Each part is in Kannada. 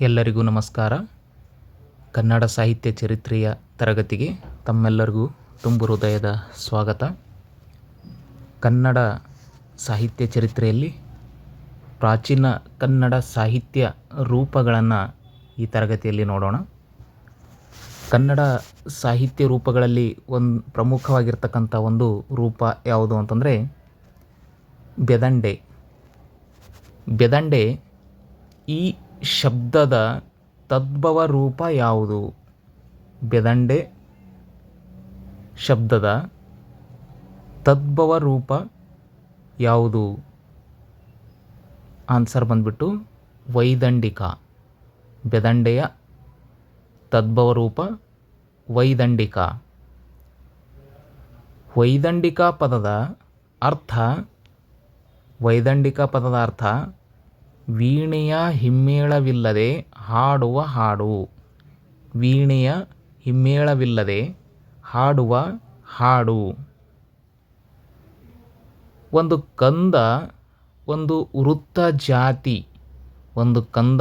ಎಲ್ಲರಿಗೂ ನಮಸ್ಕಾರ. ಕನ್ನಡ ಸಾಹಿತ್ಯ ಚರಿತ್ರೆಯ ತರಗತಿಗೆ ತಮ್ಮೆಲ್ಲರಿಗೂ ತುಂಬು ಹೃದಯದ ಸ್ವಾಗತ. ಕನ್ನಡ ಸಾಹಿತ್ಯ ಚರಿತ್ರೆಯಲ್ಲಿ ಪ್ರಾಚೀನ ಕನ್ನಡ ಸಾಹಿತ್ಯ ರೂಪಗಳನ್ನು ಈ ತರಗತಿಯಲ್ಲಿ ನೋಡೋಣ. ಕನ್ನಡ ಸಾಹಿತ್ಯ ರೂಪಗಳಲ್ಲಿ ಒಂದು ಪ್ರಮುಖವಾಗಿರ್ತಕ್ಕಂಥ ಒಂದು ರೂಪ ಯಾವುದು ಅಂತಂದರೆ ಬೆದಂಡೆ. ಬೆದಂಡೆ ಈ ಶಬ್ದದ ತದ್ಭವ ರೂಪ ಯಾವುದು? ಬೆದಂಡೆ. ಶಬ್ದದ ತದ್ಭವ ರೂಪ ಯಾವುದು? ಆನ್ಸರ್ ಬಂದ್ಬಿಟ್ಟು ವೈದಂಡಿಕ. ಬೆದಂಡೆಯ ತದ್ಭವ ರೂಪ ವೈದಂಡಿಕ. ವೈದಂಡಿಕ ಪದದ ಅರ್ಥ, ವೈದಂಡಿಕ ಪದದ ಅರ್ಥ ವೀಣೆಯ ಹಿಮ್ಮೇಳವಿಲ್ಲದೆ ಹಾಡುವ ಹಾಡು. ವೀಣೆಯ ಹಿಮ್ಮೇಳವಿಲ್ಲದೆ ಹಾಡುವ ಹಾಡು. ಒಂದು ಕಂದ ಒಂದು ವೃತ್ತ ಜಾತಿ. ಒಂದು ಕಂದ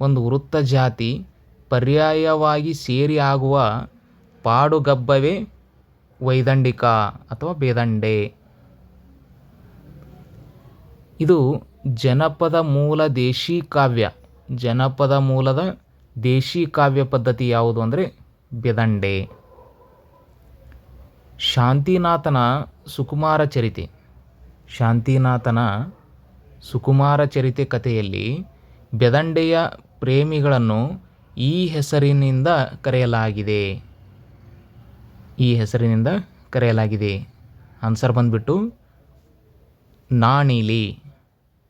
ಒಂದು ವೃತ್ತ ಜಾತಿ ಪರ್ಯಾಯವಾಗಿ ಸೇರಿ ಆಗುವ ಪಾಡುಗಬ್ಬವೇ ವೈದಂಡಿಕ ಅಥವಾ ಬೇದಂಡೆ. ಇದು ಜನಪದ ಮೂಲ ದೇಶಿ ಕಾವ್ಯ. ಜನಪದ ಮೂಲದ ದೇಶಿ ಕಾವ್ಯ ಪದ್ಧತಿ ಯಾವುದು ಅಂದರೆ ಬೆದಂಡೆ. ಶಾಂತಿನಾಥನ ಸುಕುಮಾರ ಚರಿತೆ. ಶಾಂತಿನಾಥನ ಸುಕುಮಾರ ಚರಿತೆ ಕಥೆಯಲ್ಲಿ ಬೆದಂಡೆಯ ಪ್ರೇಮಿಗಳನ್ನು ಈ ಹೆಸರಿನಿಂದ ಕರೆಯಲಾಗಿದೆ. ಈ ಹೆಸರಿನಿಂದ ಕರೆಯಲಾಗಿದೆ. ಆನ್ಸರ್ ಬಂದ್ಬಿಟ್ಟು ನಾಣಿಲಿ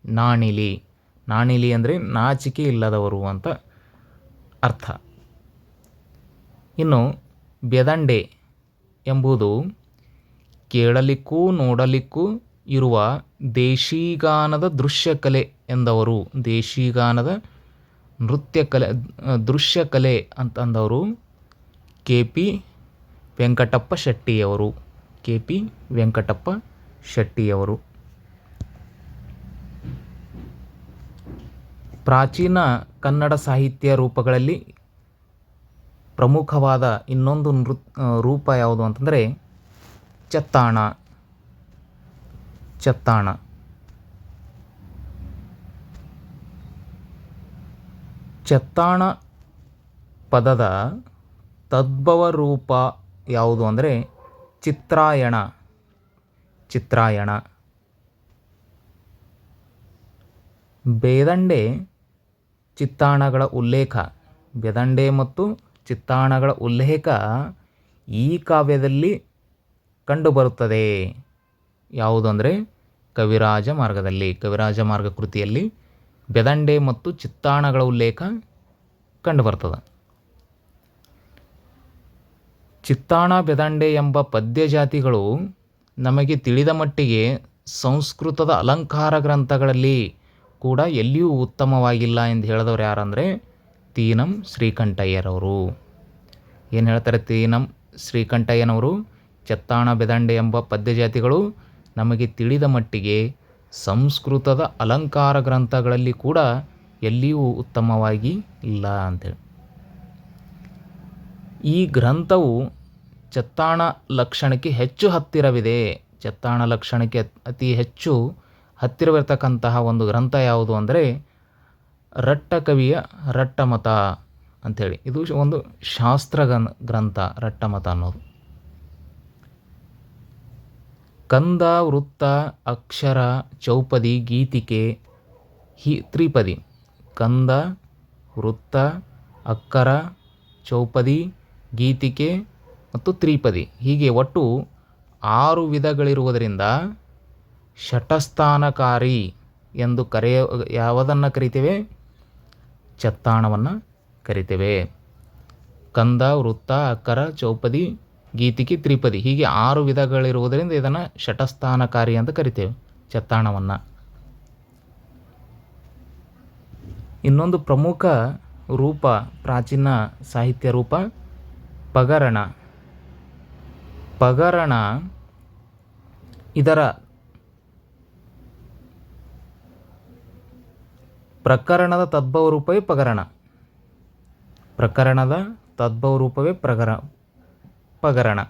ನಾಣಿಲಿ ನಾಣಿಲಿ ಅಂದರೆ ನಾಚಿಕೆ ಇಲ್ಲದವರು ಅಂತ ಅರ್ಥ. ಇನ್ನು ಬೆದಂಡೆ ಎಂಬುದು ಕೇಳಲಿಕ್ಕೂ ನೋಡಲಿಕ್ಕೂ ಇರುವ ದೇಶೀಗಾನದ ದೃಶ್ಯಕಲೆ ಎಂದವರು. ದೇಶೀಗಾನದ ನೃತ್ಯ ಕಲೆ ದೃಶ್ಯಕಲೆ ಅಂತಂದವರು ಕೆ ಪಿ ವೆಂಕಟಪ್ಪ ಶೆಟ್ಟಿಯವರು. ಕೆ ಪಿ ವೆಂಕಟಪ್ಪ ಶೆಟ್ಟಿಯವರು. ಪ್ರಾಚೀನ ಕನ್ನಡ ಸಾಹಿತ್ಯ ರೂಪಗಳಲ್ಲಿ ಪ್ರಮುಖವಾದ ಇನ್ನೊಂದು ನೃ ರೂಪ ಯಾವುದು ಅಂತಂದರೆ ಚತ್ತಾಣ. ಚತ್ತಾಣ. ಚತ್ತಾಣ ಪದದ ತದ್ಭವ ರೂಪ ಯಾವುದು ಅಂದರೆ ಚಿತ್ರಾಯಣ. ಚಿತ್ರಾಯಣ. ಬೇದಂಡೆ ಚಿತ್ತಾಣಗಳ ಉಲ್ಲೇಖ. ಬೆದಂಡೆ ಮತ್ತು ಚಿತ್ತಾಣಗಳ ಉಲ್ಲೇಖ ಈ ಕಾವ್ಯದಲ್ಲಿ ಕಂಡುಬರುತ್ತದೆ. ಯಾವುದು ಅಂದರೆ ಕವಿರಾಜ ಮಾರ್ಗದಲ್ಲಿ, ಕವಿರಾಜ ಮಾರ್ಗ ಕೃತಿಯಲ್ಲಿ ಬೆದಂಡೆ ಮತ್ತು ಚಿತ್ತಾಣಗಳ ಉಲ್ಲೇಖ ಕಂಡುಬರ್ತದೆ. ಚಿತ್ತಾಣ ಬೆದಂಡೆ ಎಂಬ ಪದ್ಯ ಜಾತಿಗಳು ನಮಗೆ ತಿಳಿದ ಮಟ್ಟಿಗೆ ಸಂಸ್ಕೃತದ ಅಲಂಕಾರ ಗ್ರಂಥಗಳಲ್ಲಿ ಕೂಡ ಎಲ್ಲಿಯೂ ಉತ್ತಮವಾಗಿಲ್ಲ ಎಂದು ಹೇಳಿದವರು ಯಾರಂದರೆ ತೀನಂ ಶ್ರೀಕಂಠಯ್ಯರವರು. ಏನು ಹೇಳ್ತಾರೆ ತೀನಂ ಶ್ರೀಕಂಠಯ್ಯನವರು? ಚತ್ತಾಣ ಬೆದಂಡೆ ಎಂಬ ಪದ್ಯಜಾತಿಗಳು ನಮಗೆ ತಿಳಿದ ಮಟ್ಟಿಗೆ ಸಂಸ್ಕೃತದ ಅಲಂಕಾರ ಗ್ರಂಥಗಳಲ್ಲಿ ಕೂಡ ಎಲ್ಲಿಯೂ ಉತ್ತಮವಾಗಿ ಇಲ್ಲ ಅಂತೇಳಿ ಈ ಗ್ರಂಥವು ಚತ್ತಾಣ ಲಕ್ಷಣಕ್ಕೆ ಹೆಚ್ಚು ಹತ್ತಿರವಿದೆ. ಚತ್ತಾಣ ಲಕ್ಷಣಕ್ಕೆ ಅತಿ ಹೆಚ್ಚು ಹತ್ತಿರವಿರ್ತಕ್ಕಂತಹ ಒಂದು ಗ್ರಂಥ ಯಾವುದು ಅಂದರೆ ರಟ್ಟ ಕವಿಯ ರಟ್ಟಮತ ಅಂಥೇಳಿ. ಇದು ಒಂದು ಶಾಸ್ತ್ರ ಗ್ರಂಥ ರಟ್ಟಮತ ಅನ್ನೋದು. ಕಂದ, ವೃತ್ತ, ಅಕ್ಷರ, ಚೌಪದಿ, ಗೀತಿಕೆ, ಹಿ, ತ್ರಿಪದಿ. ಕಂದ, ವೃತ್ತ, ಅಕ್ಕರ, ಚೌಪದಿ, ಗೀತಿಕೆ ಮತ್ತು ತ್ರಿಪದಿ. ಹೀಗೆ ಒಟ್ಟು ಆರು ವಿಧಗಳಿರುವುದರಿಂದ ಶಟಸ್ಥಾನಕಾರಿ ಎಂದು ಕರೆಯ, ಯಾವುದನ್ನು ಕರಿತೇವೆ? ಚತ್ತಾಣವನ್ನು ಕರಿತೇವೆ. ಕಂದ, ವೃತ್ತ, ಅಕ್ಕರ, ಚೌಪದಿ, ಗೀತಿಕಿ, ತ್ರಿಪದಿ ಹೀಗೆ ಆರು ವಿಧಗಳಿರುವುದರಿಂದ ಇದನ್ನು ಶಟಸ್ಥಾನಕಾರಿ ಅಂತ ಕರಿತೇವೆ, ಚತ್ತಾಣವನ್ನು. ಇನ್ನೊಂದು ಪ್ರಮುಖ ರೂಪ, ಪ್ರಾಚೀನ ಸಾಹಿತ್ಯ ರೂಪ, ಪಗರಣ. ಪಗರಣ ಇದರ ಪ್ರಕರಣದ ತದ್ಭವ ರೂಪವೇ ಪಗರಣ ಪ್ರಕರಣದ ತದ್ಭವ ರೂಪವೇ ಪ್ರಗರ ಪಗರಣ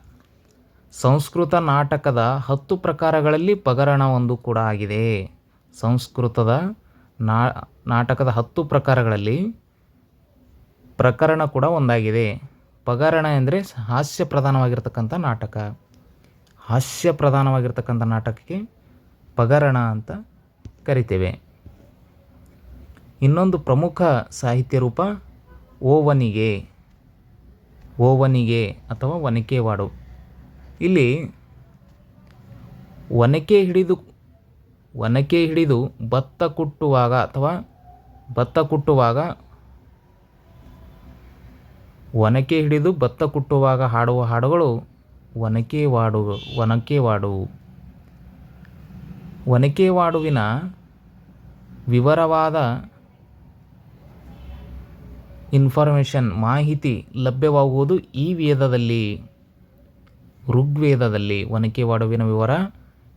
ಸಂಸ್ಕೃತ ನಾಟಕದ ಹತ್ತು ಪ್ರಕಾರಗಳಲ್ಲಿ ಪಗರಣ ಒಂದು ಕೂಡ ಆಗಿದೆ. ಸಂಸ್ಕೃತದ ನಾ, ನಾಟಕದ ಹತ್ತು ಪ್ರಕಾರಗಳಲ್ಲಿ ಪ್ರಕರಣ ಕೂಡ ಒಂದಾಗಿದೆ. ಪಗರಣ ಎಂದರೆ ಹಾಸ್ಯ ಪ್ರಧಾನವಾಗಿರ್ತಕ್ಕಂಥ ನಾಟಕ. ಹಾಸ್ಯ ಪ್ರಧಾನವಾಗಿರ್ತಕ್ಕಂಥ ನಾಟಕಕ್ಕೆ ಪಗರಣ ಅಂತ ಕರಿತೇವೆ. ಇನ್ನೊಂದು ಪ್ರಮುಖ ಸಾಹಿತ್ಯ ರೂಪ ಓವನಿಗೆ ಓವನಿಗೆ ಅಥವಾ ಒನಕೆವಾಡು ಇಲ್ಲಿ ಒನಕೆ ಹಿಡಿದು ಒನಕೆ ಹಿಡಿದು ಭತ್ತ ಕುಟ್ಟುವಾಗ ಅಥವಾ ಭತ್ತ ಕುಟ್ಟುವಾಗ ಒನಕೆ ಹಿಡಿದು ಭತ್ತ ಕುಟ್ಟುವಾಗ ಹಾಡುವ ಹಾಡುಗಳು ಒನಕೆವಾಡು ಒನಕೆವಾಡು ಒನಕೆವಾಡುವಿನ ವಿವರವಾದ ಇನ್ಫಾರ್ಮೇಷನ್, ಮಾಹಿತಿ ಲಭ್ಯವಾಗುವುದು ಈ ವೇದದಲ್ಲಿ, ಋಗ್ವೇದದಲ್ಲಿ. ಒನಕೆವಾಡುವಿನ ವಿವರ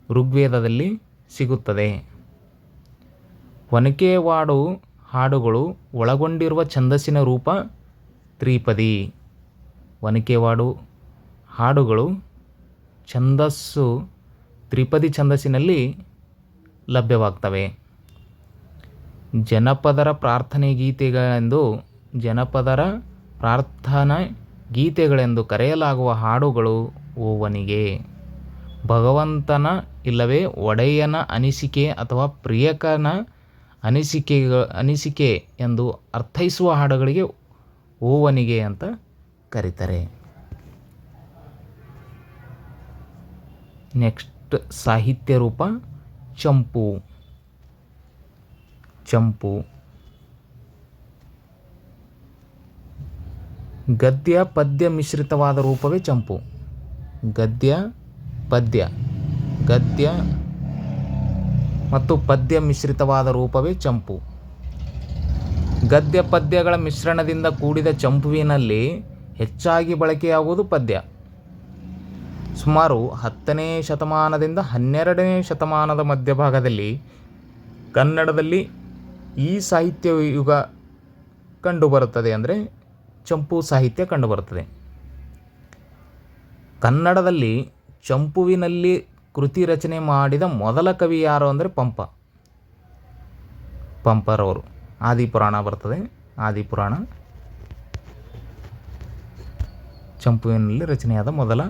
ಋಗ್ವೇದದಲ್ಲಿ ಸಿಗುತ್ತದೆ. ಒನಕೆವಾಡು ಹಾಡುಗಳು ಒಳಗೊಂಡಿರುವ ಛಂದಸ್ಸಿನ ರೂಪ ತ್ರಿಪದಿ. ಒನಕೆವಾಡು ಹಾಡುಗಳು ಛಂದಸ್ಸು ತ್ರಿಪದಿ ಛಂದಸ್ಸಿನಲ್ಲಿ ಲಭ್ಯವಾಗ್ತವೆ. ಜನಪದರ ಪ್ರಾರ್ಥನೆ ಗೀತೆಗಳೆಂದು ಜನಪದರ ಪ್ರಾರ್ಥನಾ ಗೀತೆಗಳೆಂದು ಕರೆಯಲಾಗುವ ಹಾಡುಗಳು ಓವನಿಗೆ. ಭಗವಂತನ ಇಲ್ಲವೇ ಒಡೆಯನ ಅನಿಸಿಕೆ ಅಥವಾ ಪ್ರಿಯಕನ ಅನಿಸಿಕೆ ಅನಿಸಿಕೆ ಎಂದು ಅರ್ಥೈಸುವ ಹಾಡುಗಳಿಗೆ ಓವನಿಗೆ ಅಂತ ಕರೀತಾರೆ. ನೆಕ್ಸ್ಟ್ ಸಾಹಿತ್ಯ ರೂಪ ಚಂಪು. ಚಂಪು. ಗದ್ಯ ಪದ್ಯ ಮಿಶ್ರಿತವಾದ ರೂಪವೇ ಚಂಪು. ಗದ್ಯ ಪದ್ಯ. ಗದ್ಯ ಮತ್ತು ಪದ್ಯ ಮಿಶ್ರಿತವಾದ ರೂಪವೇ ಚಂಪು. ಗದ್ಯ ಪದ್ಯಗಳ ಮಿಶ್ರಣದಿಂದ ಕೂಡಿದ ಚಂಪುವಿನಲ್ಲಿ ಹೆಚ್ಚಾಗಿ ಬಳಕೆಯಾಗುವುದು ಪದ್ಯ. ಸುಮಾರು ಹತ್ತನೇ ಶತಮಾನದಿಂದ ಹನ್ನೆರಡನೇ ಶತಮಾನದ ಮಧ್ಯಭಾಗದಲ್ಲಿ ಕನ್ನಡದಲ್ಲಿ ಈ ಸಾಹಿತ್ಯ ಯುಗ ಕಂಡುಬರುತ್ತದೆ ಅಂದರೆ ಚಂಪು ಸಾಹಿತ್ಯ ಕಂಡುಬರುತ್ತದೆ. ಕನ್ನಡದಲ್ಲಿ ಚಂಪುವಿನಲ್ಲಿ ಕೃತಿ ರಚನೆ ಮಾಡಿದ ಮೊದಲ ಕವಿ ಯಾರು ಅಂದರೆ ಪಂಪ. ಪಂಪರವರು. ಆದಿಪುರಾಣ ಬರ್ತದೆ. ಆದಿಪುರಾಣ. ಚಂಪುವಿನಲ್ಲಿ ರಚನೆಯಾದ ಮೊದಲ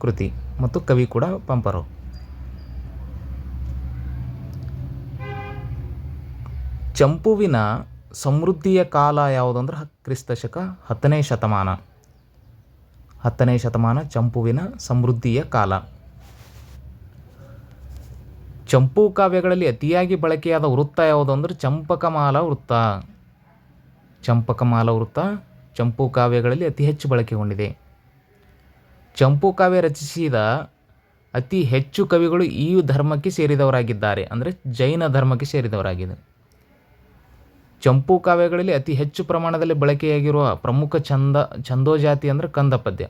ಕೃತಿ ಮತ್ತು ಕವಿ ಕೂಡ ಪಂಪರು. ಚಂಪುವಿನ ಸಮೃದ್ಧಿಯ ಕಾಲ ಯಾವುದು ಅಂದ್ರೆ ಹ- ಕ್ರಿಸ್ತ ಶಕ ಹತ್ತನೇ ಶತಮಾನ. ಹತ್ತನೇ ಶತಮಾನ ಚಂಪುವಿನ ಸಮೃದ್ಧಿಯ ಕಾಲ. ಚಂಪು ಕಾವ್ಯಗಳಲ್ಲಿ ಅತಿಯಾಗಿ ಬಳಕೆಯಾದ ವೃತ್ತ ಯಾವುದು ಅಂದ್ರೆ ಚಂಪಕಮಾಲ ವೃತ್ತ. ಚಂಪಕಮಾಲ ವೃತ್ತ ಚಂಪು ಕಾವ್ಯಗಳಲ್ಲಿ ಅತಿ ಹೆಚ್ಚು ಬಳಕೆಗೊಂಡಿದೆ. ಚಂಪು ಕಾವ್ಯ ರಚಿಸಿದ ಅತಿ ಹೆಚ್ಚು ಕವಿಗಳು ಈ ಧರ್ಮಕ್ಕೆ ಸೇರಿದವರಾಗಿದ್ದಾರೆ. ಅಂದರೆ ಜೈನ ಧರ್ಮಕ್ಕೆ ಸೇರಿದವರಾಗಿದ್ದಾರೆ ಚಂಪು ಕಾವ್ಯಗಳಲ್ಲಿ ಅತಿ ಹೆಚ್ಚು ಪ್ರಮಾಣದಲ್ಲಿ ಬಳಕೆಯಾಗಿರುವ ಪ್ರಮುಖ ಛಂದ, ಛಂದೋಜಾತಿ ಅಂದರೆ ಕಂದ ಪದ್ಯ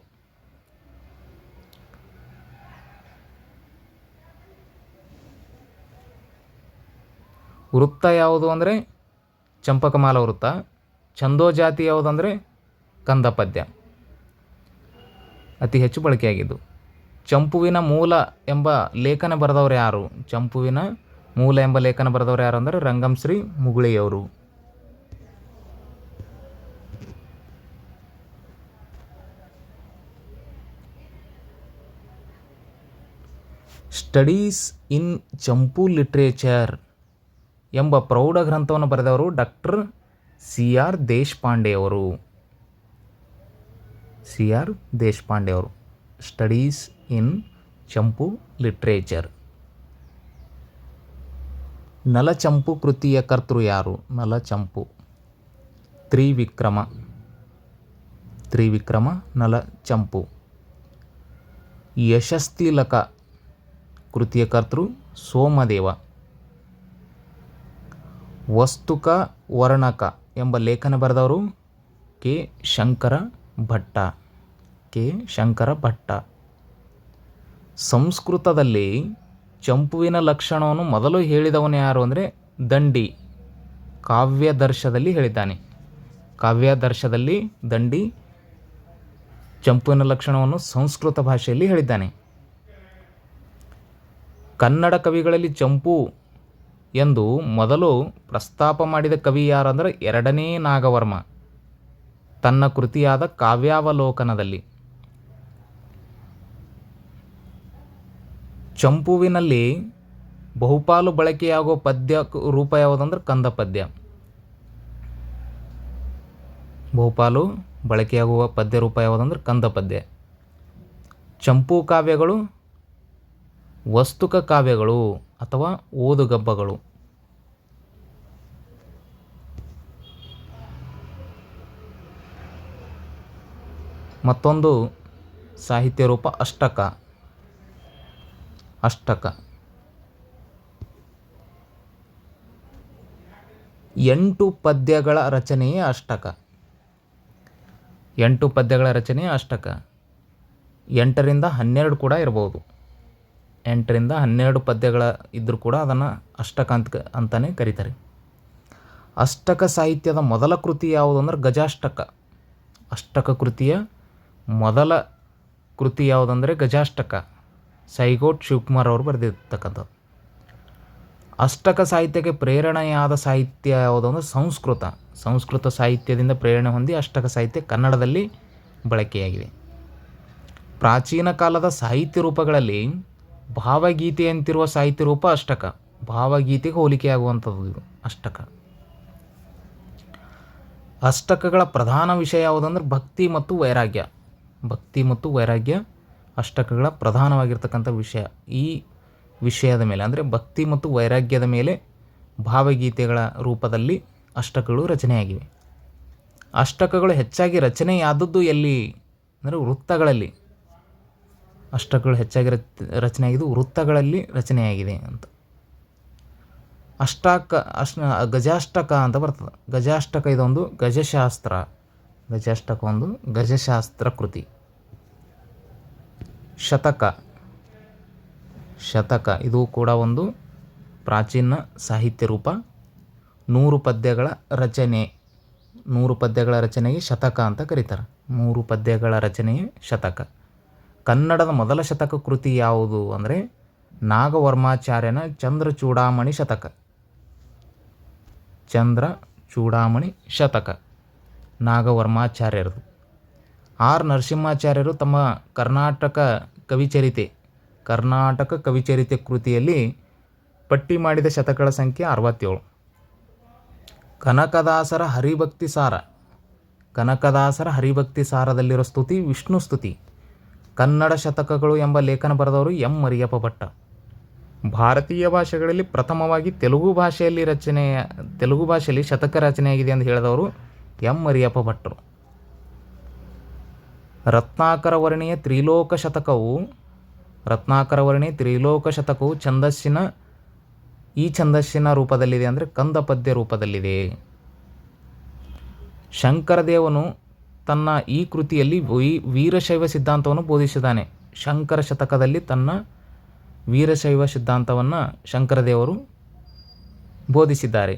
ವೃತ್ತ ಯಾವುದು ಅಂದರೆ ಚಂಪಕಮಾಲ ವೃತ್ತ. ಛಂದೋಜಾತಿ ಯಾವುದಂದರೆ ಕಂದ ಪದ್ಯ ಅತಿ ಹೆಚ್ಚು ಬಳಕೆಯಾಗಿದ್ದು. ಚಂಪುವಿನ ಮೂಲ ಎಂಬ ಲೇಖನ ಬರೆದವರು ಯಾರು? ಚಂಪುವಿನ ಮೂಲ ಎಂಬ ಲೇಖನ ಬರೆದವರು ಯಾರು ಅಂದರೆ ರಂಗಂಶ್ರೀ ಮುಗುಳಿಯವರು. ಸ್ಟಡೀಸ್ ಇನ್ ಚಂಪು ಲಿಟ್ರೇಚರ್ ಎಂಬ ಪ್ರೌಢ ಗ್ರಂಥವನ್ನು ಬರೆದವರು ಡಾಕ್ಟರ್ ಸಿ ಆರ್ ದೇಶಪಾಂಡೆ ಅವರು. ಸಿ ಆರ್ ದೇಶಪಾಂಡೆ ಅವರು. Studies in Champu literature. ನಲಚಂಪು ಕೃತಿಯ ಕರ್ತೃ ಯಾರು? ನಲಚಂಪು. ತ್ರಿವಿಕ್ರಮ. ತ್ರಿವಿಕ್ರಮ ನಲಚಂಪು. ಯಶಸ್ತಿಲಕ ಕೃತಿಯ ಕರ್ತೃ ಸೋಮದೇವ. ವಸ್ತುಕ ವರ್ಣಕ ಎಂಬ ಲೇಖನ ಬರೆದವರು ಕೆ. ಶಂಕರ ಭಟ್ಟ. ಕೆ. ಶಂಕರ ಭಟ್ಟ. ಸಂಸ್ಕೃತದಲ್ಲಿ ಚಂಪುವಿನ ಲಕ್ಷಣವನ್ನು ಮೊದಲು ಹೇಳಿದವನು ಯಾರು ಅಂದರೆ ದಂಡಿ. ಕಾವ್ಯದರ್ಶದಲ್ಲಿ ಹೇಳಿದ್ದಾನೆ. ಕಾವ್ಯದರ್ಶದಲ್ಲಿ ದಂಡಿ ಚಂಪುವಿನ ಲಕ್ಷಣವನ್ನು ಸಂಸ್ಕೃತ ಭಾಷೆಯಲ್ಲಿ ಹೇಳಿದ್ದಾನೆ. ಕನ್ನಡ ಕವಿಗಳಲ್ಲಿ ಚಂಪು ಎಂದು ಮೊದಲು ಪ್ರಸ್ತಾಪ ಮಾಡಿದ ಕವಿ ಯಾರಂದರೆ ಎರಡನೇ ನಾಗವರ್ಮ. ತನ್ನ ಕೃತಿಯಾದ ಕಾವ್ಯಾವಲೋಕನದಲ್ಲಿ. ಚಂಪುವಿನಲ್ಲಿ ಬಹುಪಾಲು ಬಳಕೆಯಾಗುವ ಪದ್ಯ ರೂಪ ಯಾವುದಂದ್ರೆ ಕಂದ ಪದ್ಯ ಬಹುಪಾಲು ಬಳಕೆಯಾಗುವ ಪದ್ಯ ರೂಪ ಯಾವುದಂದ್ರೆ ಕಂದ ಪದ್ಯ ಚಂಪು ಕಾವ್ಯಗಳು ವಸ್ತುಕ ಕಾವ್ಯಗಳು ಅಥವಾ ಓದುಗಬ್ಬಗಳು. ಮತ್ತೊಂದು ಸಾಹಿತ್ಯ ರೂಪ ಅಷ್ಟಕ. ಅಷ್ಟಕ. ಎಂಟು ಪದ್ಯಗಳ ರಚನೆಯೇ ಅಷ್ಟಕ. ಎಂಟು ಪದ್ಯಗಳ ರಚನೆಯೇ ಅಷ್ಟಕ. ಎಂಟರಿಂದ ಹನ್ನೆರಡು ಕೂಡ ಇರ್ಬೋದು. ಎಂಟರಿಂದ ಹನ್ನೆರಡು ಪದ್ಯಗಳ ಇದ್ದರೂ ಕೂಡ ಅದನ್ನು ಅಷ್ಟಕ ಅಂತ ಅಂತಲೇ ಕರೀತಾರೆ. ಅಷ್ಟಕ ಸಾಹಿತ್ಯದ ಮೊದಲ ಕೃತಿ ಯಾವುದು ಅಂದ್ರೆ ಗಜಾಷ್ಟಕ. ಅಷ್ಟಕ ಕೃತಿಯ ಮೊದಲ ಕೃತಿ ಯಾವುದಂದರೆ ಗಜಾಷ್ಟಕ. ಸೈಗೋಟ್ ಶಿವಕುಮಾರ್ ಅವರು ಬರೆದಿರ್ತಕ್ಕಂಥದ್ದು. ಅಷ್ಟಕ ಸಾಹಿತ್ಯಕ್ಕೆ ಪ್ರೇರಣೆಯಾದ ಸಾಹಿತ್ಯ ಯಾವುದು ಅಂದರೆ ಸಂಸ್ಕೃತ. ಸಂಸ್ಕೃತ ಸಾಹಿತ್ಯದಿಂದ ಪ್ರೇರಣೆ ಹೊಂದಿ ಅಷ್ಟಕ ಸಾಹಿತ್ಯ ಕನ್ನಡದಲ್ಲಿ ಬಳಕೆಯಾಗಿದೆ. ಪ್ರಾಚೀನ ಕಾಲದ ಸಾಹಿತ್ಯ ರೂಪಗಳಲ್ಲಿ ಭಾವಗೀತೆಯಂತಿರುವ ಸಾಹಿತ್ಯ ರೂಪ ಅಷ್ಟಕ. ಭಾವಗೀತೆಗೆ ಹೋಲಿಕೆಯಾಗುವಂಥದ್ದು ಇದು, ಅಷ್ಟಕ. ಅಷ್ಟಕಗಳ ಪ್ರಧಾನ ವಿಷಯ ಯಾವುದಂದ್ರೆ ಭಕ್ತಿ ಮತ್ತು ವೈರಾಗ್ಯ. ಭಕ್ತಿ ಮತ್ತು ವೈರಾಗ್ಯ ಅಷ್ಟಕಗಳ ಪ್ರಧಾನವಾಗಿರ್ತಕ್ಕಂಥ ವಿಷಯ. ಈ ವಿಷಯದ ಮೇಲೆ, ಅಂದರೆ ಭಕ್ತಿ ಮತ್ತು ವೈರಾಗ್ಯದ ಮೇಲೆ ಭಾವಗೀತೆಗಳ ರೂಪದಲ್ಲಿ ಅಷ್ಟಕಗಳು ರಚನೆಯಾಗಿವೆ. ಅಷ್ಟಕಗಳು ಹೆಚ್ಚಾಗಿ ರಚನೆಯಾದದ್ದು ಎಲ್ಲಿ? ಅಂದರೆ ವೃತ್ತಗಳಲ್ಲಿ. ಅಷ್ಟಕಗಳು ಹೆಚ್ಚಾಗಿ ರಚನೆ ರಚನೆಯಾಗಿದ್ದು ವೃತ್ತಗಳಲ್ಲಿ ರಚನೆಯಾಗಿದೆ ಅಂತ. ಅಷ್ಟಾಕ ಅಷ್ಟ ಗಜಾಷ್ಟಕ ಅಂತ ಬರ್ತದೆ. ಗಜಾಷ್ಟಕ ಇದೊಂದು ಗಜಶಾಸ್ತ್ರ. ಗಜಾಷ್ಟಕ ಒಂದು ಗಜಶಾಸ್ತ್ರ ಕೃತಿ. ಶತಕ. ಶತಕ, ಇದು ಕೂಡ ಒಂದು ಪ್ರಾಚೀನ ಸಾಹಿತ್ಯ ರೂಪ. ನೂರು ಪದ್ಯಗಳ ರಚನೆ. ನೂರು ಪದ್ಯಗಳ ರಚನೆಗೆ ಶತಕ ಅಂತ ಕರೀತಾರೆ. ನೂರು ಪದ್ಯಗಳ ರಚನೆಯೇ ಶತಕ. ಕನ್ನಡದ ಮೊದಲ ಶತಕ ಕೃತಿ ಯಾವುದು ಅಂದರೆ ನಾಗವರ್ಮಾಚಾರ್ಯನ ಚಂದ್ರ ಚೂಡಾಮಣಿ ಶತಕ. ಚಂದ್ರ ಚೂಡಾಮಣಿ ಶತಕ. ನಾಗವರ್ಮಾಚಾರ್ಯರದು. ಆರ್ ನರಸಿಂಹಾಚಾರ್ಯರು ತಮ್ಮ ಕರ್ನಾಟಕ ಕವಿಚರಿತೆ ಕರ್ನಾಟಕ ಕವಿಚರಿತೆ ಕೃತಿಯಲ್ಲಿ ಪಟ್ಟಿ ಮಾಡಿದ ಶತಕಗಳ ಸಂಖ್ಯೆ ಅರವತ್ತೇಳು. ಕನಕದಾಸರ ಹರಿಭಕ್ತಿ ಸಾರ. ಕನಕದಾಸರ ಹರಿಭಕ್ತಿ ಸಾರದಲ್ಲಿರೋ ಸ್ತುತಿ ವಿಷ್ಣು ಸ್ತುತಿ. ಕನ್ನಡ ಶತಕಗಳು ಎಂಬ ಲೇಖನ ಬರೆದವರು ಎಂ. ಮರಿಯಪ್ಪ ಭಟ್ಟ. ಭಾರತೀಯ ಭಾಷೆಗಳಲ್ಲಿ ಪ್ರಥಮವಾಗಿ ತೆಲುಗು ಭಾಷೆಯಲ್ಲಿ ರಚನೆ, ತೆಲುಗು ಭಾಷೆಯಲ್ಲಿ ಶತಕ ರಚನೆಯಾಗಿದೆ ಅಂತ ಹೇಳಿದವರು ಎಂ. ಮರಿಯಪ್ಪ ಭಟ್ಟರು ರತ್ನಾಕರ ವರ್ಣಿಯ ತ್ರಿಲೋಕ ಶತಕವು, ರತ್ನಾಕರ ವರ್ಣಿ ತ್ರಿಲೋಕ ಶತಕವು ಛಂದಸ್ಸಿನ, ಈ ಛಂದಸ್ಸಿನ ರೂಪದಲ್ಲಿದೆ ಅಂದರೆ ಕಂದ ಪದ್ಯ ರೂಪದಲ್ಲಿದೆ. ಶಂಕರದೇವನು ತನ್ನ ಈ ಕೃತಿಯಲ್ಲಿ ವೀರಶೈವ ಸಿದ್ಧಾಂತವನ್ನು ಬೋಧಿಸಿದ್ದಾನೆ. ಶಂಕರ ಶತಕದಲ್ಲಿ ತನ್ನ ವೀರಶೈವ ಸಿದ್ಧಾಂತವನ್ನು ಶಂಕರದೇವರು ಬೋಧಿಸಿದ್ದಾರೆ.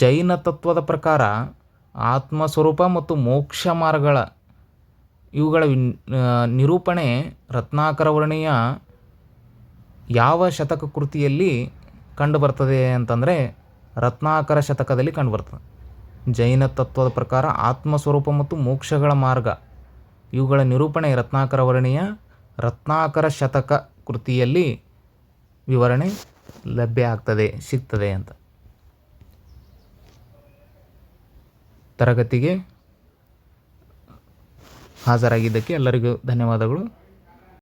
ಜೈನ ತತ್ವದ ಪ್ರಕಾರ ಆತ್ಮಸ್ವರೂಪ ಮತ್ತು ಮೋಕ್ಷ ಮಾರ್ಗಗಳ ಇವುಗಳ ನಿರೂಪಣೆ ರತ್ನಾಕರ ವರ್ಣೀಯ ಯಾವ ಶತಕ ಕೃತಿಯಲ್ಲಿ ಕಂಡುಬರ್ತದೆ ಅಂತಂದರೆ ರತ್ನಾಕರ ಶತಕದಲ್ಲಿ ಕಂಡುಬರ್ತದೆ. ಜೈನ ತತ್ವದ ಪ್ರಕಾರ ಆತ್ಮಸ್ವರೂಪ ಮತ್ತು ಮೋಕ್ಷಗಳ ಮಾರ್ಗ. ಇವುಗಳ ನಿರೂಪಣೆ ರತ್ನಾಕರ ವರ್ಣೀಯ, ರತ್ನಾಕರ ಶತಕ ಕೃತಿಯಲ್ಲಿ ವಿವರಣೆ ಲಭ್ಯ ಆಗ್ತದೆ, ಸಿಗ್ತದೆ ಅಂತ. ತರಗತಿಗೆ ಹಾಜರಾಗಿದ್ದಕ್ಕೆ ಎಲ್ಲರಿಗೂ ಧನ್ಯವಾದಗಳು.